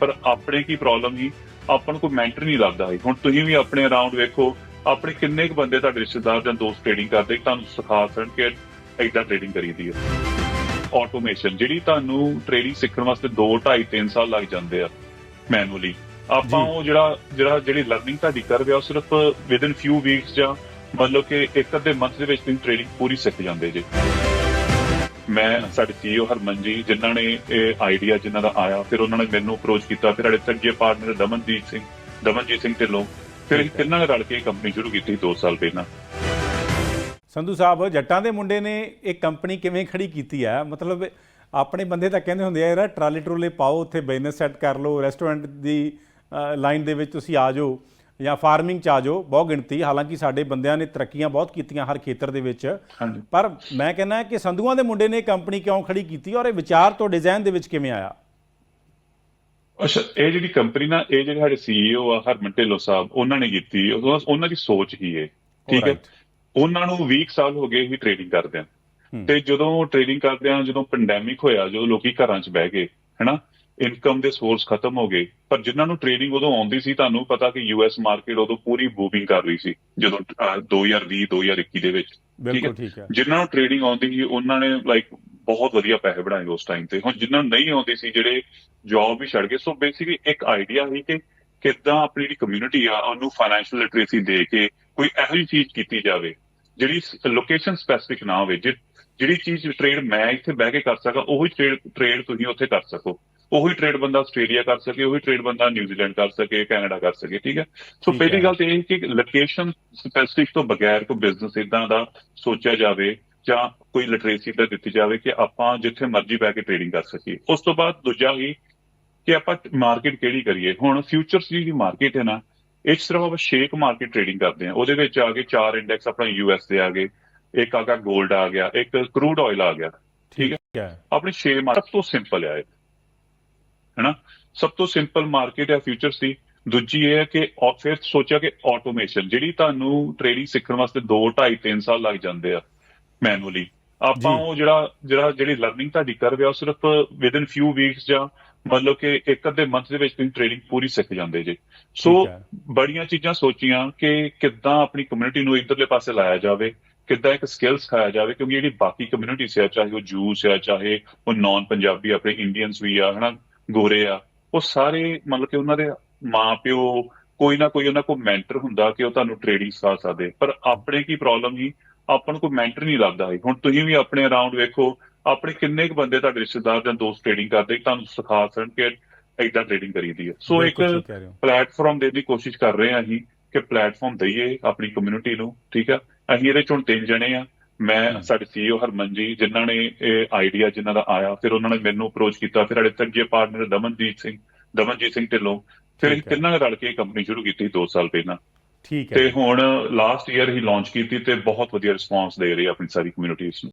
ਪਰ ਆਪਣੇ ਕੀ ਪ੍ਰੋਬਲਮ ਸੀ ਆਪਾਂ ਨੂੰ ਕੋਈ ਮੈਂਟਰ ਨਹੀਂ ਲੱਭਦਾ ਹੁਣ ਤੁਸੀਂ ਵੀ ਆਪਣੇ ਅਰਾਊਂਡ ਵੇਖੋ ਆਪਣੇ ਕਿੰਨੇ ਕੁ ਬੰਦੇ ਤੁਹਾਡੇ ਰਿਸ਼ਤੇਦਾਰ ਜਾਂ ਦੋਸਤ ਟ੍ਰੇਡਿੰਗ ਕਰਦੇ ਤੁਹਾਨੂੰ ਸਿਖਾ ਸਕਣ ਕਿ ਏਦਾਂ ਟ੍ਰੇਡਿੰਗ ਕਰੀਦੀ ਹੈ। ਆਟੋਮੇਸ਼ਨ ਜਿਹੜੀ ਤੁਹਾਨੂੰ ਟ੍ਰੇਡਿੰਗ ਸਿੱਖਣ ਵਾਸਤੇ 2 2.5 3 ਸਾਲ ਲੱਗ ਜਾਂਦੇ ਆ ਮੈਨੂਅਲੀ ਆਪਾਂ ਜੀ। ਉਹ ਜਿਹੜਾ ਜਿਹੜਾ ਜਿਹੜੀ ਲਰਨਿੰਗ ਤੁਹਾਡੀ ਕਰ ਰਿਹਾ ਉਹ ਸਿਰਫ ਵਿਦਨ ਫਿਊ ਵੀਕਸ ਜਾਂ ਮਤਲਬ ਕਿ ਇੱਕ ਅੱਧੇ ਮੰਥ ਦੇ ਵਿੱਚ ਤੁਸੀਂ ਟ੍ਰੇਡਿੰਗ ਪੂਰੀ ਸਿੱਖ ਜਾਂਦੇ ਜੇ। ਮੈਂ ਸਾਡੇ CEO ਹਰਮਨ ਜੀ ਜਿਨ੍ਹਾਂ ਨੇ ਇਹ ਆਈਡੀਆ ਜਿਨ੍ਹਾਂ ਦਾ ਆਇਆ ਫਿਰ ਉਹਨਾਂ ਨੇ ਮੈਨੂੰ ਅਪਰੋਚ ਕੀਤਾ ਫਿਰ ਸਾਡੇ ਤੱਕ ਪਾਰਟਨਰ ਦਮਨਜੀਤ ਸਿੰਘ ਦਮਨਜੀਤ ਸਿੰਘ ਢਿੱਲੋਂ ਫਿਰ ਅਸੀਂ। ਤਿੰਨਾਂ ਨੇ ਰਲ ਕੇ ਕੰਪਨੀ ਸ਼ੁਰੂ ਕੀਤੀ 2 ਸਾਲ ਪਹਿਲਾਂ। ਸੰਧੂ ਸਾਹਿਬ ਜੱਟਾਂ ਦੇ ਮੁੰਡੇ ਨੇ ਇਹ ਕੰਪਨੀ ਕਿਵੇਂ ਖੜੀ ਕੀਤੀ ਹੈ ਮਤਲਬ ਆਪਣੇ ਬੰਦੇ ਤਾਂ ਕਹਿੰਦੇ ਹੁੰਦੇ ਆ ਯਾਰ ਟਰਾਲੀ ਟਰੋਲੇ ਪਾਓ ਉੱਥੇ ਬਿਜ਼ਨਸ ਸੈੱਟ ਕਰ ਲਓ ਰੈਸਟੋਰੈਂਟ ਦੀ ਲਾਈਨ ਦੇ ਵਿੱਚ ਤੁਸੀਂ ਆ ਜਾਓ। ਜਾਂ ਫਾਰਮਿੰਗ ਚ ਆ ਜਾਓ ਬਹੁਤ ਗਿਣਤੀ ਹਾਲਾਂਕਿ ਸਾਡੇ ਬੰਦਿਆਂ ਨੇ ਤਰੱਕੀਆਂ ਬਹੁਤ ਕੀਤੀਆਂ ਹਰ ਖੇਤਰ ਦੇ ਵਿੱਚ। ਪਰ ਮੈਂ ਕਹਿੰਦਾ ਕਿ ਸੰਧੂਆਂ ਦੇ ਮੁੰਡੇ ਨੇ ਇਹ ਕੰਪਨੀ ਕਿਉਂ ਖੜੀ ਕੀਤੀ ਔਰ ਇਹ ਵਿਚਾਰ ਤੋਂ ਡਿਜ਼ਾਈਨ ਦੇ ਵਿੱਚ ਕਿਵੇਂ ਆਇਆ? ਅੱਛਾ ਇਹ ਜਿਹੜੀ ਕੰਪਨੀ ਨਾ ਇਹ ਜਿਹੜੇ ਸਾਡੇ ਸੀਈਓ ਆ ਹਰਮਨ ਢਿੱਲੋਂ ਸਾਹਿਬ ਉਹਨਾਂ ਨੇ ਕੀਤੀ ਉਹ- ਉਹਨਾਂ ਦੀ ਸੋਚ ਹੀ ਹੈ ਠੀਕ ਹੈ. ਉਹਨਾਂ ਨੂੰ 20 ਸਾਲ ਹੋ ਗਏ ਹੀ ਟ੍ਰੇਡਿੰਗ ਕਰਦੇ ਆ। ਹੂੰ। ਤੇ ਜਦੋਂ ਟ੍ਰੇਡਿੰਗ ਕਰਦੇ ਆ ਜਦੋਂ ਪੈਂਡੈਮਿਕ ਹੋਇਆ ਜਦੋਂ ਲੋਕੀ ਘਰਾਂ 'ਚ ਬਹਿ ਗਏ ਹੈਨਾ? ਇਨਕਮ ਦੇ ਸੋਰਸ ਖਤਮ ਹੋ ਗਏ। ਪਰ ਜਿਨ੍ਹਾਂ ਨੂੰ ਟ੍ਰੇਡਿੰਗ ਉਦੋਂ ਆਉਂਦੀ ਸੀ ਤੁਹਾਨੂੰ ਪਤਾ ਕਿ ਯੂਐਸ ਮਾਰਕੀਟ ਉਦੋਂ ਪੂਰੀ ਬੂਮਿੰਗ ਕਰ ਰਹੀ ਸੀ ਜਦੋਂ ਅਹ, 2020 2021 ਦੇ ਵਿੱਚ। ਬਿਲਕੁਲ ਠੀਕ ਹੈ। ਜਿਨ੍ਹਾਂ ਨੂੰ ਟ੍ਰੇਡਿੰਗ ਆਉਂਦੀ ਸੀ ਉਹਨਾਂ ਨੇ ਲਾਈਕ ਬਹੁਤ ਵਧੀਆ ਪੈਸੇ ਬਣਾਏ ਉਸ ਟਾਈਮ ਤੇ। ਹੁਣ ਜਿਨ੍ਹਾਂ ਨੂੰ ਨਹੀਂ ਆਉਂਦੀ ਸੀ ਜਿਹੜੇ ਜੌਬ ਵੀ ਛੱਡ ਗਏ ਸੋ ਬੇਸਿਕਲੀ ਇੱਕ ਆਈਡੀਆ ਸੀ ਕਿ ਕਿੱਦਾਂ ਆਪਣੀ ਜਿਹੜੀ ਕਮਿਊਨਿਟੀ ਆ ਉਹਨੂੰ ਫਾਈਨੈਂਸ਼ੀਅਲ ਲਿਟਰੇਸੀ ਦੇ ਕੇ ਕੋਈ ਇਹੋ ਜਿਹੀ ਚੀਜ਼ ਕੀਤੀ ਜਾਵੇ ਜਿਹੜੀ ਲੋਕੇਸ਼ਨ ਸਪੈਸਿਫਿਕ ਨਾ ਹੋਵੇ। ਜਿਹੜੀ ਚੀਜ਼ ਟ੍ਰੇਡ ਮੈਂ ਇੱਥੇ ਬਹਿ ਕੇ ਕਰ ਸਕਾਂ ਉਹੀ ਟ੍ਰੇਡ ਤੁਸੀਂ ਉੱਥੇ ਕਰ ਸਕੋ। ਉਹੀ ਟ੍ਰੇਡ ਬੰਦਾ ਆਸਟ੍ਰੇਲੀਆ ਕਰ ਸਕੇ ਉਹੀ ਟ੍ਰੇਡ ਬੰਦਾ ਨਿਊਜ਼ੀਲੈਂਡ ਕਰ ਸਕੇ ਕੈਨੇਡਾ ਕਰ ਸਕੇ ਠੀਕ ਹੈ? ਸੋ ਪਹਿਲੀ। ਗੱਲ ਤੇ ਇਹ ਕਿ ਲੋਕੇਸ਼ਨ ਸਪੈਸਿਫਿਕ ਤੋਂ ਬਗੈਰ ਕੋਈ ਬਿਜ਼ਨਸ ਇਦਾਂ ਦਾ ਸੋਚਿਆ ਜਾਵੇ ਜਾਂ ਕੋਈ ਲਿਟਰੇਸੀ ਤਾਂ ਦਿੱਤੀ ਜਾਵੇ ਕਿ ਆਪਾਂ ਜਿੱਥੇ ਮਰਜ਼ੀ ਬਹਿ ਕੇ ਟ੍ਰੇਡਿੰਗ ਕਰ ਸਕੀਏ। ਉਸ ਤੋਂ ਬਾਅਦ ਦੂਜਾ ਹੀ ਕਿ ਆਪਾਂ ਮਾਰਕੀਟ ਕਿਹੜੀ ਕਰੀਏ? ਹੁਣ ਫਿਊਚਰਸ ਦੀ ਮਾਰਕੀਟ ਹੈ ਨਾ ਇਹ ਸਿਰਫ ਆਪਾਂ ਸ਼ੇਕ ਮਾਰਕੀਟ ਟ੍ਰੇਡਿੰਗ ਕਰਦੇ ਹਾਂ। ਉਹਦੇ ਵਿੱਚ ਆ ਗਏ ਚਾਰ ਇੰਡੈਕਸ ਆਪਣਾ ਯੂਐਸ ਦੇ ਆ ਗਏ ਇੱਕ ਆ ਗਿਆ 골ਡ ਆ ਗਿਆ ਇੱਕ ਕਰੂਡ ਆਇਲ ਆ ਗਿਆ। ਠੀਕ ਹੈ? ਆਪਣੀ ਛੇ ਮਾਰਕੀਟ ਸਭ ਤੋਂ ਸਿੰਪਲ ਹੈ ਇਹ। ਹੈਨਾ? ਸਭ ਤੋਂ ਸਿੰਪਲ ਮਾਰਕੀਟ ਹੈ ਫਿਊਚਰਸ ਦੀ ਦੂਜੀ ਇਹ ਹੈ ਕਿ ਫਿਰ ਸੋਚਿਆ ਕਿ ਆਟੋਮੇਸ਼ਨ ਜਿਹੜੀ ਤੁਹਾਨੂੰ ਟ੍ਰੇਡਿੰਗ ਸਿੱਖਣ ਵਾਸਤੇ 2 2.5 3 ਸਾਲ ਲੱਗ ਜਾਂਦੇ ਆ ਮੈਨੂਅਲੀ ਆਪਾਂ। ਉਹ ਜਿਹੜਾ ਜਿਹੜਾ ਜਿਹੜੀ ਲਰਨਿੰਗ ਤੁਹਾਡੀ ਕਰ ਰਿਹਾ ਉਹ ਸਿਰਫ ਵਿਦਨ ਫਿਊ ਵੀਕਸ ਜਾਂ ਮਤਲਬ ਕਿ ਇੱਕ ਅੱਧੇ ਮੰਥ ਦੇ ਵਿੱਚ ਤੁਸੀਂ ਟ੍ਰੇਡਿੰਗ ਪੂਰੀ ਸਿੱਖ ਜਾਂਦੇ ਜੇ। ਸੋ ਹੈ। ਬੜੀਆਂ ਚੀਜ਼ਾਂ ਸੋਚੀਆਂ ਕਿ ਕਿੱਦਾਂ ਆਪਣੀ ਕਮਿਊਨਿਟੀ ਨੂੰ ਇਧਰਲੇ ਪਾਸੇ ਲਾਇਆ ਜਾਵੇ ਕਿੱਦਾਂ ਇੱਕ ਸਕਿੱਲ ਸਿਖਾਇਆ ਜਾਵੇ ਕਿਉਂਕਿ ਜਿਹੜੀ ਬਾਕੀ ਕਮਿਊਨਿਟੀ ਹੈ ਚਾਹੇ ਉਹ ਜੂਸ ਆ ਚਾਹੇ ਉਹ ਨਾਨ ਪੰਜਾਬੀ ਆਪਣੇ ਇੰਡੀਅਨਸ ਵੀ ਆ ਹਨਾ? ਗੋਰੇ ਆ ਉਹ ਸਾਰੇ ਮਤਲਬ ਕਿ ਉਹਨਾਂ ਦੇ ਮਾਪਿਓ ਕੋਈ ਨਾ ਕੋਈ ਉਹਨਾਂ ਕੋਲ ਮੈਂਟਰ ਹੁੰਦਾ ਕਿ ਉਹ ਤੁਹਾਨੂੰ ਟ੍ਰੇਡਿੰਗ ਸਿਖਾ ਸਕਦੇ। ਪਰ ਆਪਣੇ ਕੀ ਪ੍ਰੋਬਲਮ ਸੀ? ਆਪਾਂ ਨੂੰ ਕੋਈ ਮੈਂਟਰ ਨਹੀਂ ਲੱਭਦਾ ਸੀ। ਹੁਣ ਤੁਸੀਂ ਵੀ ਆਪਣੇ ਅਰਾਊਂਡ ਵੇਖੋ ਆਪਣੇ ਕਿੰਨੇ ਕੁ ਬੰਦੇ ਤੁਹਾਡੇ ਰਿਸ਼ਤੇਦਾਰ ਜਾਂ ਦੋਸਤ ਟ੍ਰੇਡਿੰਗ ਕਰਦੇ ਤੁਹਾਨੂੰ ਸਿਖਾ ਸਕਣ ਕਿ ਏਦਾਂ ਟ੍ਰੇਡਿੰਗ ਕਰੀਦੀ ਹੈ ਸੋ ਇੱਕ ਹੋ। ਪਲੇਟਫਾਰਮ ਦੇਣ ਦੀ ਕੋਸ਼ਿਸ਼ ਕਰ ਰਹੇ ਹਾਂ ਅਸੀਂ ਕਿ ਪਲੇਟਫਾਰਮ ਦਈਏ ਆਪਣੀ ਕਮਿਊਨਿਟੀ ਨੂੰ ਠੀਕ ਆ? ਅਸੀਂ ਇਹਦੇ ਚੋਂ ਤਿੰਨ ਜਣੇ ਆ। ਮੈਂ। ਸਾਡੇ CEO ਹਰਮਨ ਜੀ ਜਿਨ੍ਹਾਂ ਨੇ ਇਹ ਆਈਡੀਆ ਜਿਨ੍ਹਾਂ ਦਾ ਆਇਆ ਫਿਰ ਉਹਨਾਂ ਨੇ ਮੈਨੂੰ ਅਪਰੋਚ ਕੀਤਾ ਫਿਰ ਸਾਡੇ ਤੱਕ ਪਾਰਟਨਰ ਦਮਨਜੀਤ ਸਿੰਘ ਦਮਨਜੀਤ ਸਿੰਘ ਢਿੱਲੋਂ ਫਿਰ ਅਸੀਂ ਠੀਕ ਹੈ। ਤਿੰਨਾਂ ਨੇ ਰਲ ਕੇ ਇਹ ਕੰਪਨੀ ਸ਼ੁਰੂ ਕੀਤੀ 2 ਸਾਲ ਪਹਿਲਾਂ ਠੀਕ ਤੇ ਹੈ ਹੁਣ ਲਾਸਟ ਈਅਰ ਹੀ ਲਾਂਚ ਕੀਤੀ ਤੇ ਬਹੁਤ ਵਧੀਆ ਰਿਸਪਾਂਸ ਦੇ ਰਹੀ ਆਪਣੀ ਸਾਰੀ ਕਮਿਊਨਿਟੀ ਇਸ ਨੂੰ